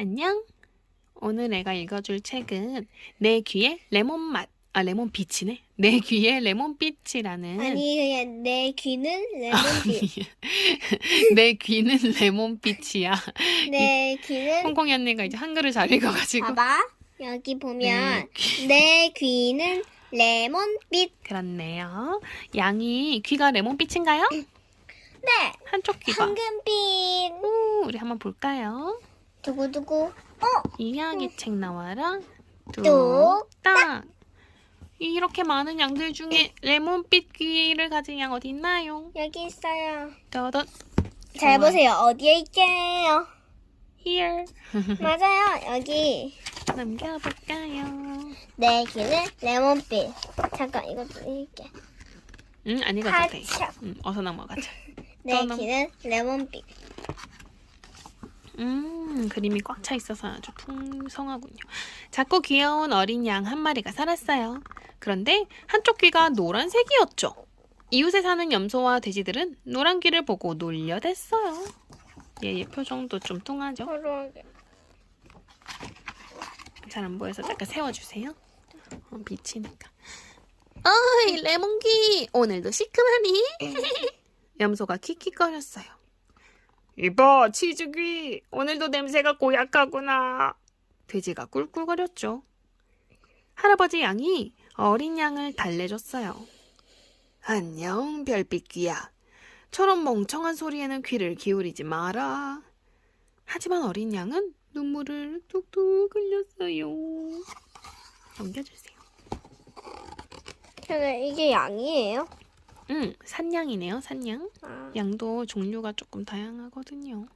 안녕. 오늘 내가 읽어줄 책은 내 귀에 레몬 맛, 아 레몬 빛이네. 내 귀에 레몬 빛이라는 아니 그냥 내 귀는 레몬빛 내 귀는 레몬 빛이야. 내 귀는 홍콩이 언니가 이제 한글을 잘 읽어가지고 봐봐 여기 보면 네, 내 귀는 레몬빛 그렇네요. 양이 귀가 레몬 빛인가요? 네 한쪽 귀가. 황금빛 오, 우리 한번 볼까요? 두구두구. 이야기 책 나와라. 뚝, 뚝딱. 이렇게 많은 양들 중에 레몬빛 귀를 가진 양 어디 있나요? 여기 있어요. 떠덧. 잘 좋아. 보세요. 어디에 있게요? Here. 맞아요. 여기. 넘겨볼까요? 내 귀는 레몬빛. 잠깐 이거 드릴게. 응, 안 읽어도 돼. 하차. 응, 어서 넘어가자. 내 귀는 레몬빛. 음, 그림이 꽉 차 있어서 아주 풍성하군요. 작고 귀여운 어린 양 한 마리가 살았어요. 그런데 한쪽 귀가 노란색이었죠. 이웃에 사는 염소와 돼지들은 노란 귀를 보고 놀려댔어요. 얘의 표정도 좀 뚱하죠? 서로하게 잘 안 보여서 잠깐 세워주세요. 어, 비치니까. 어이, 레몬귀! 오늘도 시큼하니? 염소가 킥킥거렸어요. 이봐, 치즈귀! 오늘도 냄새가 고약하구나. 돼지가 꿀꿀거렸죠. 할아버지 양이 어린 양을 달래줬어요. 안녕, 별빛귀야. 저런 멍청한 소리에는 귀를 기울이지 마라. 하지만 어린 양은 눈물을 뚝뚝 흘렸어요. 넘겨주세요. 근데 이게 양이에요? 응, 산양이네요, 산양. 아, 양도 종류가 조금 다양하거든요.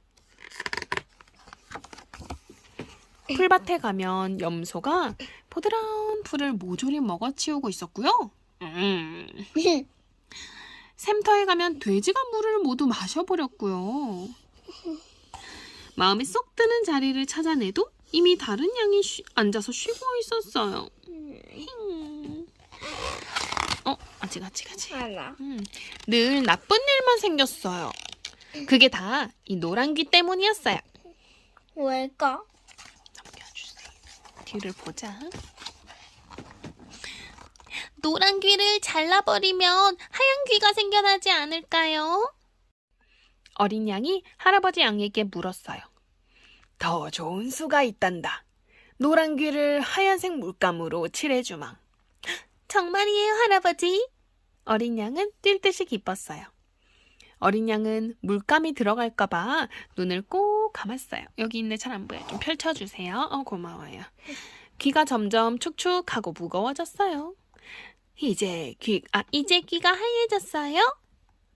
풀밭에 가면 염소가 보드라운 풀을 모조리 먹어치우고 있었고요. 음. 샘터에 가면 돼지가 물을 모두 마셔버렸고요. 마음에 쏙 드는 자리를 찾아내도 이미 다른 양이 쉬- 앉아서 쉬고 있었어요. 힝. 어, 아직 아직 아직. 알아 음, 늘 나쁜 일만 생겼어요. 그게 다 이 노란귀 때문이었어요. 왜일까? 넘겨주세요. 뒤를 보자. 노란 귀를 잘라버리면 하얀 귀가 생겨나지 않을까요? 어린 양이 할아버지 양에게 물었어요. 더 좋은 수가 있단다. 노란 귀를 하얀색 물감으로 칠해주마. 정말이에요, 할아버지? 어린 양은 뛸 듯이 기뻤어요. 어린 양은 물감이 들어갈까봐 눈을 꼭 감았어요. 여기 있네, 잘안 보여. 좀 펼쳐주세요. 어, 고마워요. 귀가 점점 축축하고 무거워졌어요. 이제 귀, 아, 이제 귀가 하얘졌어요?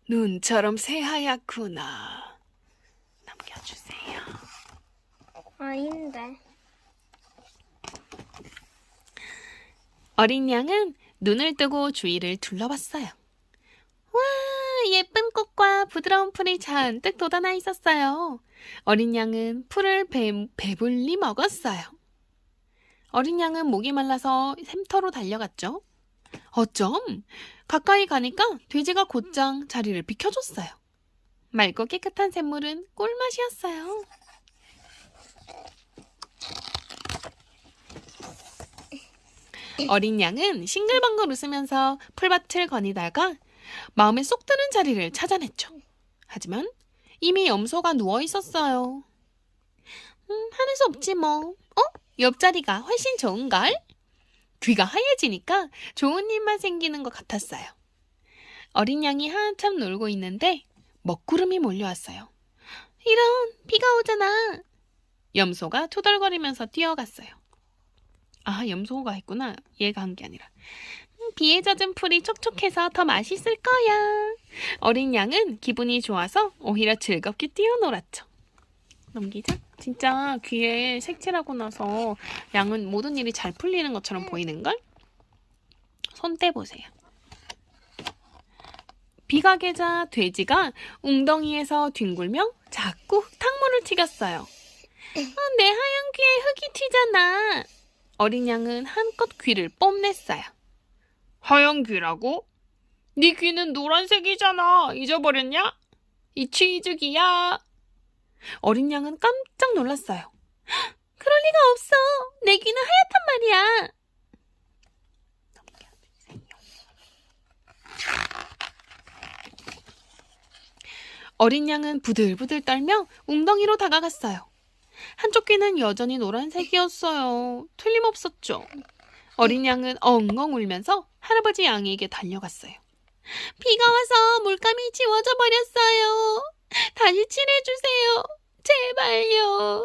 눈처럼 새하얗구나. 넘겨주세요. 아닌데 어린 양은 눈을 뜨고 주위를 둘러봤어요. 와, 예쁜 꽃과 부드러운 풀이 잔뜩 돋아나 있었어요. 어린 양은 풀을 배, 배불리 먹었어요. 어린 양은 목이 말라서 샘터로 달려갔죠. 어쩜 가까이 가니까 돼지가 곧장 자리를 비켜줬어요. 맑고 깨끗한 샘물은 꿀맛이었어요. 어린 양은 싱글벙글 웃으면서 풀밭을 거니다가 마음에 쏙 드는 자리를 찾아냈죠. 하지만 이미 염소가 누워 있었어요. 음, 하는 수 없지 뭐. 어? 옆자리가 훨씬 좋은걸? 귀가 하얘지니까 좋은 일만 생기는 것 같았어요. 어린 양이 한참 놀고 있는데 먹구름이 몰려왔어요. 이런, 비가 오잖아. 염소가 투덜거리면서 뛰어갔어요. 아, 염소가 했구나. 얘가 한 게 아니라. 음, 비에 젖은 풀이 촉촉해서 더 맛있을 거야. 어린 양은 기분이 좋아서 오히려 즐겁게 뛰어놀았죠. 넘기자. 진짜 귀에 색칠하고 나서 양은 모든 일이 잘 풀리는 것처럼 보이는걸? 손 떼보세요. 비가 개자 돼지가 웅덩이에서 뒹굴며 자꾸 흙탕물을 튀겼어요. 어, 내 하얀 귀에 흙이 튀잖아. 어린 양은 한껏 귀를 뽐냈어요. 하얀 귀라고? 네 귀는 노란색이잖아. 잊어버렸냐? 이 치즈귀야. 어린 양은 깜짝 놀랐어요. 귀가 없어. 내 귀는 하얗단 말이야. 어린 양은 부들부들 떨며 웅덩이로 다가갔어요. 한쪽 귀는 여전히 노란색이었어요. 틀림없었죠. 어린 양은 엉엉 울면서 할아버지 양에게 달려갔어요. 비가 와서 물감이 지워져 버렸어요. 다시 칠해주세요. 제발요.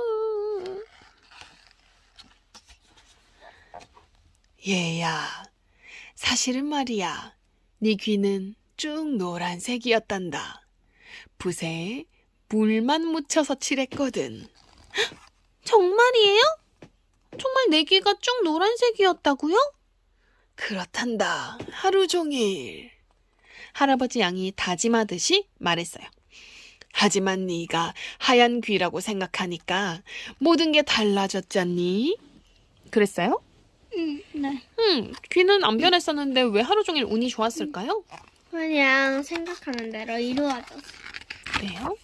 얘야, 사실은 말이야. 네 귀는 쭉 노란색이었단다. 붓에 물만 묻혀서 칠했거든. 정말이에요? 정말 내 귀가 쭉 노란색이었다고요? 그렇단다. 하루 종일. 할아버지 양이 다짐하듯이 말했어요. 하지만 네가 하얀 귀라고 생각하니까 모든 게 달라졌잖니? 그랬어요? 응, 네. 음, 귀는 안 변했었는데 왜 하루 종일 운이 좋았을까요? 그냥 생각하는 대로 이루어졌어. 그래요?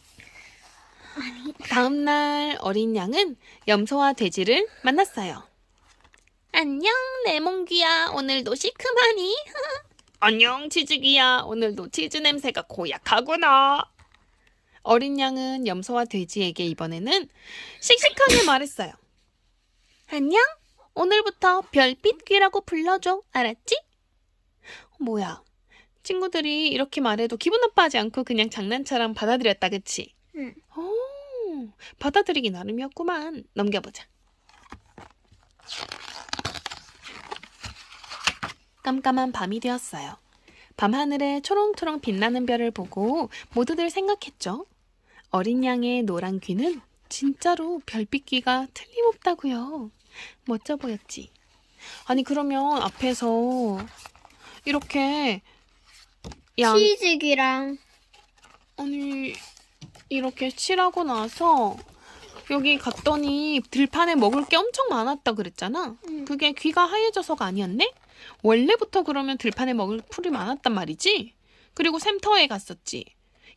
다음 날 어린 양은 염소와 돼지를 만났어요. 안녕, 레몬귀야. 오늘도 시큼하니? 안녕, 치즈귀야. 오늘도 치즈 냄새가 고약하구나. 어린 양은 염소와 돼지에게 이번에는 씩씩하게 말했어요. 안녕? 오늘부터 별빛귀라고 불러줘. 알았지? 뭐야? 친구들이 이렇게 말해도 기분 나빠하지 않고 그냥 장난처럼 받아들였다, 그치? 응. 오, 받아들이기 나름이었구만. 넘겨보자. 깜깜한 밤이 되었어요. 밤하늘에 초롱초롱 빛나는 별을 보고 모두들 생각했죠. 어린 양의 노란 귀는 진짜로 별빛 귀가 틀림없다고요. 멋져 보였지. 아니 그러면 앞에서 이렇게 양 치즈 귀랑 아니 이렇게 칠하고 나서 여기 갔더니 들판에 먹을 게 엄청 많았다 그랬잖아. 응. 그게 귀가 하얘져서가 아니었네? 원래부터 그러면 들판에 먹을 풀이 많았단 말이지. 그리고 샘터에 갔었지.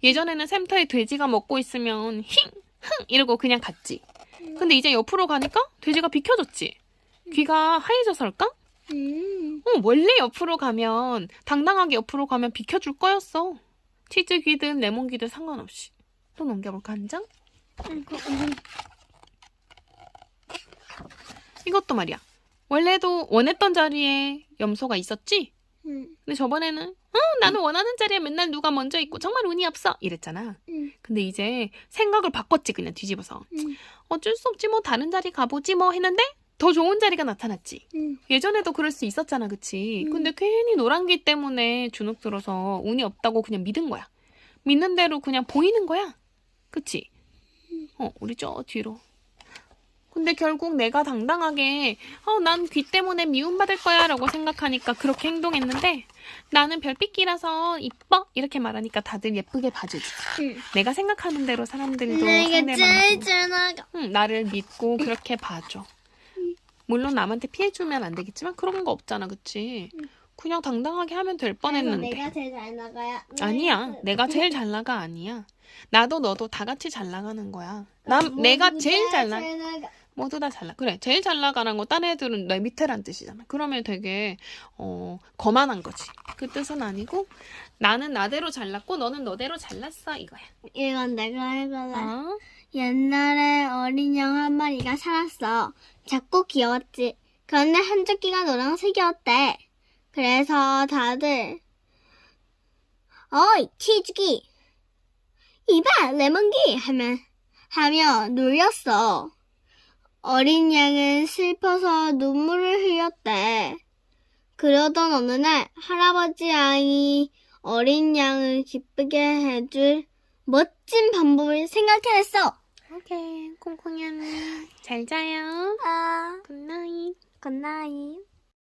예전에는 샘터에 돼지가 먹고 있으면 힝! 흥! 이러고 그냥 갔지. 근데 이제 옆으로 가니까 돼지가 비켜줬지. 귀가 하얘져서일까? 음. 어, 원래 옆으로 가면 당당하게 옆으로 가면 비켜줄 거였어. 치즈 귀든 레몬 귀든 상관없이. 또 넘겨볼까 한 장? 응. 이것도 말이야. 원래도 원했던 자리에 염소가 있었지? 응. 근데 저번에는 어 나는 원하는 자리에 맨날 누가 먼저 있고 정말 운이 없어 이랬잖아. 응. 근데 이제 생각을 바꿨지 그냥 뒤집어서. 응. 어쩔 수 없지 뭐 다른 자리 가보지 뭐 했는데 더 좋은 자리가 나타났지. 응. 예전에도 그럴 수 있었잖아, 그치? 음. 근데 괜히 노란귀 때문에 주눅 들어서 운이 없다고 그냥 믿은 거야. 믿는 대로 그냥 보이는 거야. 그치? 어, 우리 저 뒤로. 근데 결국 내가 당당하게, 어, 난 귀 때문에 미움받을 거야 라고 생각하니까 그렇게 행동했는데, 나는 별빛귀라서 이뻐! 이렇게 말하니까 다들 예쁘게 봐주지. 응. 내가 생각하는 대로 사람들도 상대방도. 응, 나를 믿고 그렇게 봐줘. 물론 남한테 피해주면 안 되겠지만 그런 거 없잖아, 그치? 그냥 당당하게 하면 될 뻔했는데. 내가 제일 잘 나가야. 아니야, 내가 제일 잘 나가 아니야. 나도 너도 다 같이 잘 나가는 거야. 난 모두 내가 다 제일 잘 나. 잘 나 가. 모두 다 잘 나. 그래, 제일 잘 나가는 거딴 애들은 내 밑에란 뜻이잖아. 그러면 되게 어 거만한 거지. 그 뜻은 아니고 나는 나대로 잘났고 너는 너대로 잘났어 이거야. 이건 내가 해볼래. 어? 옛날에 어린 양 한 마리가 살았어. 작고 귀여웠지. 그런데 한쪽 귀가 노란색이었대. 그래서 다들 어이 치즈기 이봐 레몬기 하면 하며 놀렸어. 어린 양은 슬퍼서 눈물을 흘렸대. 그러던 어느 날 할아버지 양이 어린 양을 기쁘게 해줄 멋진 방법을 생각해냈어. 오케이, 콩콩이 언니 잘 자요. 아, 굿나잇. 굿나잇.